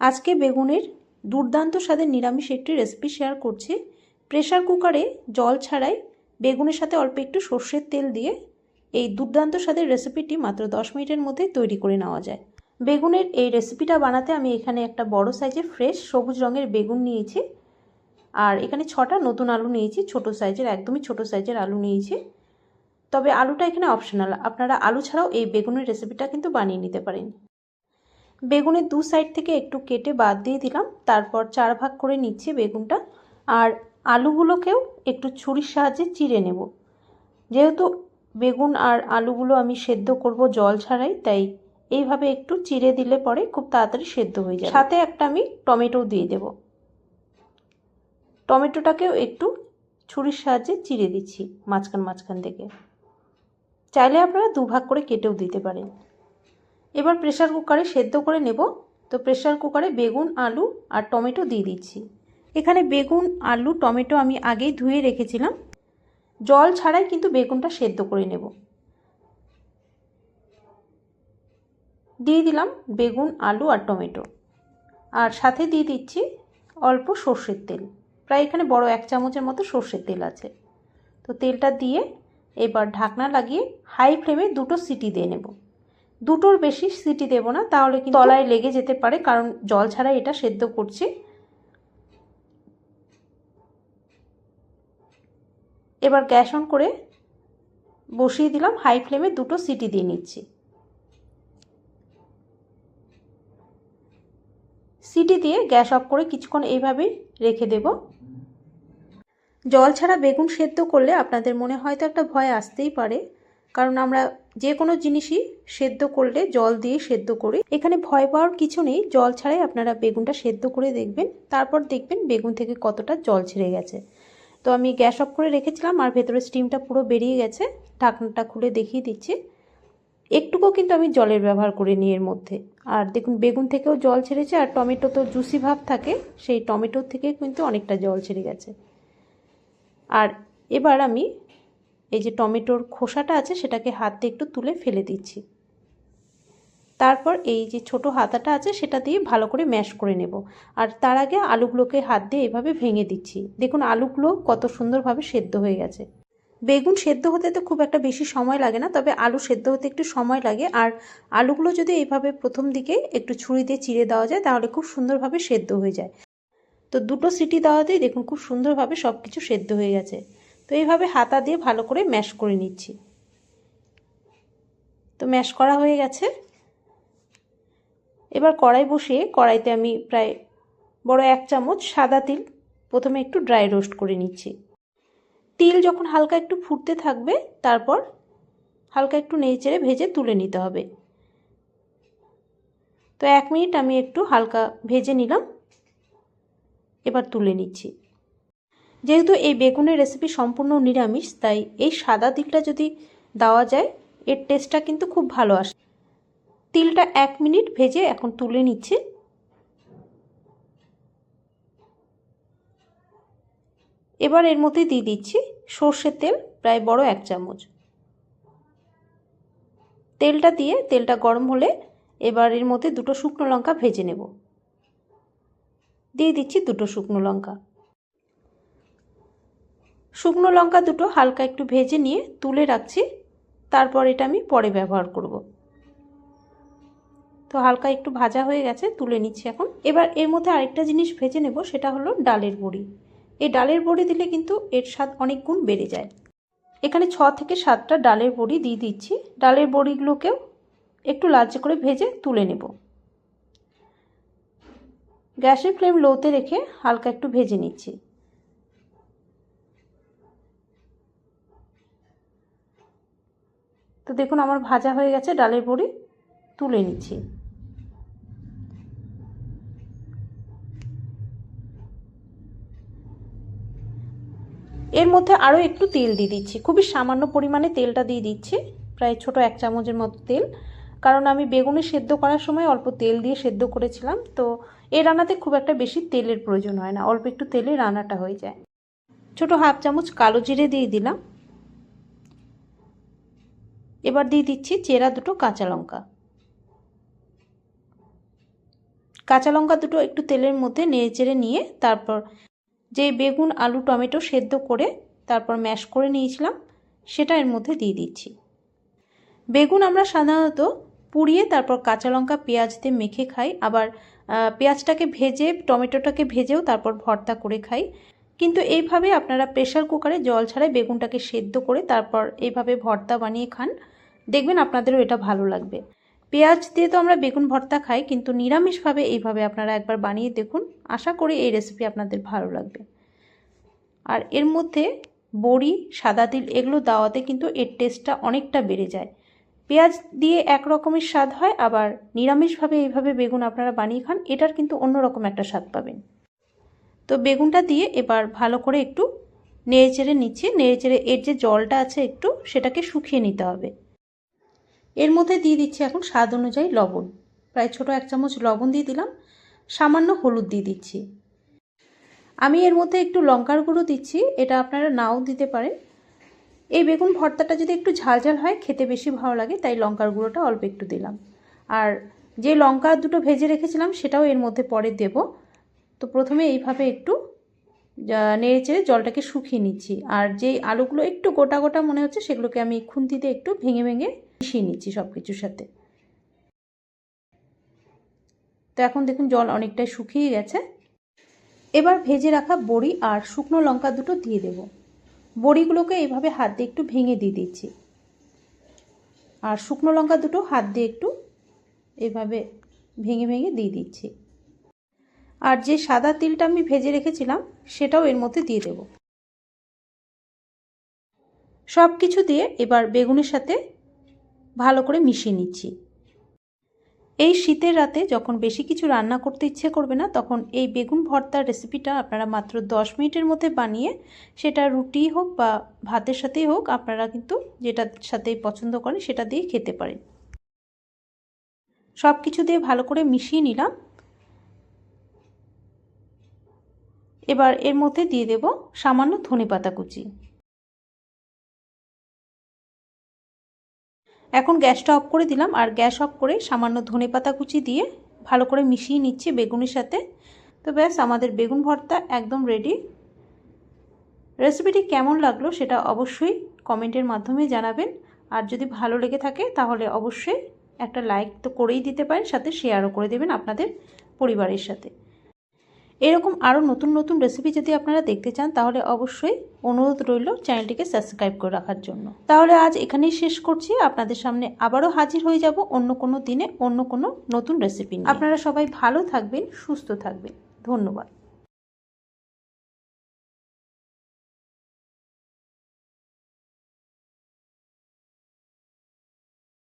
আজকে বেগুনের দুর্দান্ত স্বাদের নিরামিষ একটি রেসিপি শেয়ার করছি। প্রেশার কুকারে জল ছাড়াই বেগুনের সাথে অল্প একটু সর্ষের তেল দিয়ে এই দুর্দান্ত স্বাদের রেসিপিটি মাত্র দশ মিনিটের মধ্যে তৈরি করে নেওয়া যায়। বেগুনের এই রেসিপিটা বানাতে আমি এখানে একটা বড় সাইজের ফ্রেশ সবুজ রঙের বেগুন নিয়েছি। আর এখানে ছটা নতুন আলু নিয়েছি, ছোট সাইজের, একদমই ছোট সাইজের আলু নিয়েছি। তবে আলুটা এখানে অপশনাল আপনারা আলু ছাড়াও এই বেগুনের রেসিপিটা কিন্তু বানিয়ে নিতে পারেন। বেগুনের দু সাইড থেকে একটু কেটে বাদ দিয়ে দিলাম, তারপর চার ভাগ করে নিচ্ছি বেগুনটা, আর আলুগুলোকেও একটু ছুরির সাহায্যে চিড়ে নেব। যেহেতু বেগুন আর আলুগুলো আমি সেদ্ধ করব জল ছাড়াই, তাই এইভাবে একটু চিড়ে দিলে পরে খুব তাড়াতাড়ি সেদ্ধ হয়ে যায় সাথে একটা আমি টমেটো দিয়ে দেব। টমেটোটাকেও একটু ছুরির সাহায্যে চিড়ে দিচ্ছি মাঝখান মাঝখান থেকে। চাইলে আপনারা দুভাগ করে কেটেও দিতে পারেন। এবার প্রেশার কুকারে সেদ্ধ করে নেব। তো প্রেশার কুকারে বেগুন, আলু আর টমেটো দিয়ে দিচ্ছি। এখানে বেগুন, আলু, টমেটো আমি আগেই ধুয়ে রেখেছিলাম। জল ছাড়াই কিন্তু বেগুনটা সেদ্ধ করে নেব। দিয়ে দিলাম বেগুন, আলু আর টমেটো। আর সাথে দিয়ে দিচ্ছি অল্প সর্ষের তেল। প্রায় এখানে বড় এক চামচের মতো সর্ষের তেল আছে। তো তেলটা দিয়ে এবার ঢাকনা লাগিয়ে হাই ফ্লেমে দুটো সিটি দিয়ে নেব। দুটোর বেশি সিটি দেব না, তাহলে কিন্তু তলায় লেগে যেতে পারে, কারণ জল ছাড়া এটা সেদ্ধ করছি। এবার গ্যাস অন করে বসিয়ে দিলাম, হাই ফ্লেমে দুটো সিটি দিয়ে নিচ্ছি। সিটি দিয়ে গ্যাস অফ করে কিছুক্ষণ এইভাবেই রেখে দেব। জল ছাড়া বেগুন সেদ্ধ করলে আপনাদের মনে হয়তো একটা ভয় আসতেই পারে, কারণ আমরা যে কোনো জিনিসই সেদ্ধ করলে, জল দিয়ে সেদ্ধ করি, এখানে ভয় পাওয়ার কিছু নেই। জল ছাড়াই আপনারা বেগুনটা সেদ্ধ করে দেখবেন। তারপর দেখবেন বেগুন থেকে কতটা জল ছেড়ে গেছে। তো আমি গ্যাস অফ করে রেখেছিলাম, আর ভেতরে স্টিমটা পুরো বেরিয়ে গেছে। ঢাকনাটা খুলে দেখিয়ে দিচ্ছি। একটুকুও কিন্তু আমি জলের ব্যবহার করিনি এর মধ্যে। আর দেখুন, বেগুন থেকেও জল ছেড়েছে, আর টমেটো তো জুসি ভাব থাকে, সেই টমেটোর থেকে কিন্তু অনেকটা জল ছেড়ে গেছে। আর এবার আমি এই যে টমেটোর খোসাটা আছে সেটাকে হাত দিয়ে একটু তুলে ফেলে দিচ্ছি। তারপর এই যে ছোট হাতাটা আছে সেটা দিয়ে ভালো করে ম্যাশ করে নেব। আর তার আগে আলুগুলোকে হাত দিয়ে এভাবে ভেঙে দিচ্ছি। দেখুন আলুগুলো কত সুন্দরভাবে সেদ্ধ হয়ে গেছে। বেগুন সেদ্ধ হতে তো খুব একটা বেশি সময় লাগে না, তবে আলু সেদ্ধ হতে একটু সময় লাগে। আর আলুগুলো যদি এইভাবে প্রথম দিকে একটু ছুরি দিয়ে চিড়ে দেওয়া যায়, তাহলে খুব সুন্দরভাবে সেদ্ধ হয়ে যায়। তো দুটো সিটি দেওয়াতেই দেখুন খুব সুন্দরভাবে সব কিছু সেদ্ধ হয়ে গেছে। তো এইভাবে হাতা দিয়ে ভালো করে ম্যাশ করে নিচ্ছি। তো ম্যাশ করা হয়ে গেছে। এবার কড়াই বসিয়ে কড়াইতে আমি প্রায় বড় এক চামচ সাদা তিল প্রথমে একটু ড্রাই রোস্ট করে নিচ্ছি। তিল যখন হালকা একটু ফুটতে থাকবে, তারপর হালকা একটু নেড়ে ভেজে তুলে নিতে হবে। তো এক মিনিট আমি একটু হালকা ভেজে নিলাম। এবার তুলে নিচ্ছি। যেহেতু এই বেগুনের রেসিপি সম্পূর্ণ নিরামিষ, তাই এই সাদা তিলটা যদি দেওয়া যায়, এর টেস্টটা কিন্তু খুব ভালো আসে। তিলটা এক মিনিট ভেজে এখন তুলে নিচ্ছে। এবার এর মধ্যে দিয়ে দিচ্ছি সর্ষের তেল, প্রায় বড় এক চামচ। তেলটা দিয়ে, তেলটা গরম হলে এবার এর মধ্যে দুটো শুকনো লঙ্কা ভেজে নেব। দিয়ে দিচ্ছি দুটো শুকনো লঙ্কা। শুকনো লঙ্কা দুটো হালকা একটু ভেজে নিয়ে তুলে রাখছি। তারপর এটা আমি পরে ব্যবহার করব। তো হালকা একটু ভাজা হয়ে গেছে, তুলে নিচ্ছি এখন। এবার এর মধ্যে আরেকটা জিনিস ভেজে নেব, সেটা হলো ডালের বড়ি। এই ডালের বড়ি দিলে কিন্তু এর স্বাদ অনেক গুণ বেড়ে যায়। এখানে ছ থেকে সাতটা ডালের বড়ি দিয়ে দিচ্ছি। ডালের বড়িগুলোকেও একটু লালচে করে ভেজে তুলে নেব। গ্যাসের ফ্লেম লোতে রেখে হালকা একটু ভেজে নিচ্ছি। তো দেখুন আমার ভাজা হয়ে গেছে, ডালের বড়ি তুলে নিচ্ছি। এর মধ্যে আরও একটু তেল দিয়ে দিচ্ছি। খুবই সামান্য পরিমাণে তেলটা দিয়ে দিচ্ছি, প্রায় ছোট এক চামচের মতো তেল। কারণ আমি বেগুনে সেদ্ধ করার সময় অল্প তেল দিয়ে সেদ্ধ করেছিলাম, তো এই রান্নাতে খুব একটা বেশি তেলের প্রয়োজন হয় না, অল্প একটু তেলে রান্নাটা হয়ে যায়। ছোট হাফ চামচ কালো জিরে দিয়ে দিলাম। এবার দিয়ে দিচ্ছি চেরা দুটো কাঁচা লঙ্কা। কাঁচা লঙ্কা দুটো একটু তেলের মধ্যে নেড়ে নিয়ে তারপর যে বেগুন, আলু, টমেটো সেদ্ধ করে তারপর ম্যাশ করে নিয়েছিলাম, সেটা এর মধ্যে দিয়ে দিচ্ছি। বেগুন আমরা সাধারণত পুড়িয়ে তারপর কাঁচা লঙ্কা, পেঁয়াজ দিয়ে মেখে খাই, আবার পেঁয়াজটাকে ভেজে, টমেটোটাকে ভেজেও তারপর ভর্তা করে খাই। কিন্তু এইভাবে আপনারা প্রেশার কুকারে জল ছাড়াই বেগুনটাকে সেদ্ধ করে তারপর এইভাবে ভর্তা বানিয়ে খান। দেখবেন আপনাদেরও এটা ভালো লাগবে। পেঁয়াজ দিয়ে তো আমরা বেগুন ভর্তা খাই, কিন্তু নিরামিষভাবে এইভাবে আপনারা একবার বানিয়ে দেখুন। আশা করি এই রেসিপি আপনাদের ভালো লাগবে। আর এর মধ্যে বড়ি, সাদা তিল এগুলো দেওয়াতে কিন্তু এর টেস্টটা অনেকটা বেড়ে যায়। পেঁয়াজ দিয়ে এক রকমের স্বাদ হয়, আবার নিরামিষভাবে এইভাবে বেগুন আপনারা বানিয়ে খান, এটার কিন্তু অন্যরকম একটা স্বাদ পাবেন। তো বেগুনটা দিয়ে এবার ভালো করে একটু নেড়ে চেড়ে নিচ্ছি। নেড়ে চেড়ে এর যে জলটা আছে একটু সেটাকে শুকিয়ে নিতে হবে। এর মধ্যে দিয়ে দিচ্ছি এখন স্বাদ অনুযায়ী লবণ। প্রায় ছোট এক চামচ লবণ দিয়ে দিলাম। সামান্য হলুদ দিয়ে দিচ্ছি। আমি এর মধ্যে একটু লঙ্কার গুঁড়ো দিচ্ছি। এটা আপনারা নাও দিতে পারেন। এই বেগুন ভর্তাটা যদি একটু ঝালঝাল হয়, খেতে বেশি ভালো লাগে, তাই লঙ্কার গুঁড়োটা অল্প একটু দিলাম। আর যে লঙ্কা দুটো ভেজে রেখেছিলাম, সেটাও এর মধ্যে পরে দেব। তো প্রথমে এইভাবে একটু নেড়ে চেড়ে জলটাকে শুকিয়ে নিচ্ছি। আর যেই আলুগুলো একটু গোটা গোটা মনে হচ্ছে, সেগুলোকে আমি খুন্তিতে একটু ভেঙে ভেঙে মিশিয়ে নিচ্ছি সব কিছুর সাথে। তো এখন দেখুন জল অনেকটাই শুকিয়ে গেছে। এবার ভেজে রাখা বড়ি আর শুকনো লঙ্কা দুটো দিয়ে দেব। বড়িগুলোকে এইভাবে হাত দিয়ে একটু ভেঙে দিয়ে দিচ্ছি। আর শুকনো লঙ্কা দুটো হাত দিয়ে একটু এভাবে ভেঙে ভেঙে দিয়ে দিচ্ছি। আর যে সাদা তিলটা আমি ভেজে রেখেছিলাম, সেটাও এর মধ্যে দিয়ে দেব। সব কিছু দিয়ে এবার বেগুনের সাথে ভালো করে মিশিয়ে নিচ্ছি। এই শীতের রাতে যখন বেশি কিছু রান্না করতে ইচ্ছে করবে না, তখন এই বেগুন ভর্তার রেসিপিটা আপনারা মাত্র দশ মিনিটের মধ্যে বানিয়ে, সেটা রুটি হোক বা ভাতের সাথেই হোক, আপনারা কিন্তু যেটার সাথে পছন্দ করেন, সেটা দিয়ে খেতে পারেন। সব কিছু দিয়ে ভালো করে মিশিয়ে নিলাম। এবার এর মধ্যে দিয়ে দেব সামান্য ধনে পাতা কুচি। এখন গ্যাসটা অফ করে দিলাম আর গ্যাস অফ করে সামান্য ধনে পাতা কুচি দিয়ে ভালো করে মিশিয়ে নিচ্ছি বেগুনের সাথে। তো ব্যাস, আমাদের বেগুন ভর্তা একদম রেডি রেসিপিটি কেমন লাগল সেটা অবশ্যই কমেন্টের মাধ্যমে জানাবেন। আর যদি ভালো লেগে থাকে তাহলে অবশ্যই একটা লাইক তো করেই দিতে পারেন, সাথে শেয়ারও করে দেবেন আপনাদের পরিবারের সাথে। এরকম আরও নতুন নতুন রেসিপি যদি আপনারা দেখতে চান, তাহলে অবশ্যই অনুরোধ রইল চ্যানেলটিকে সাবস্ক্রাইব করে রাখার জন্য। তাহলে আজ এখানেই শেষ করছি। আপনাদের সামনে আবারও হাজির হয়ে যাব অন্য কোনো দিনে, অন্য কোনো নতুন রেসিপি আপনারা সবাই ভালো থাকবেন, সুস্থ থাকবেন। ধন্যবাদ।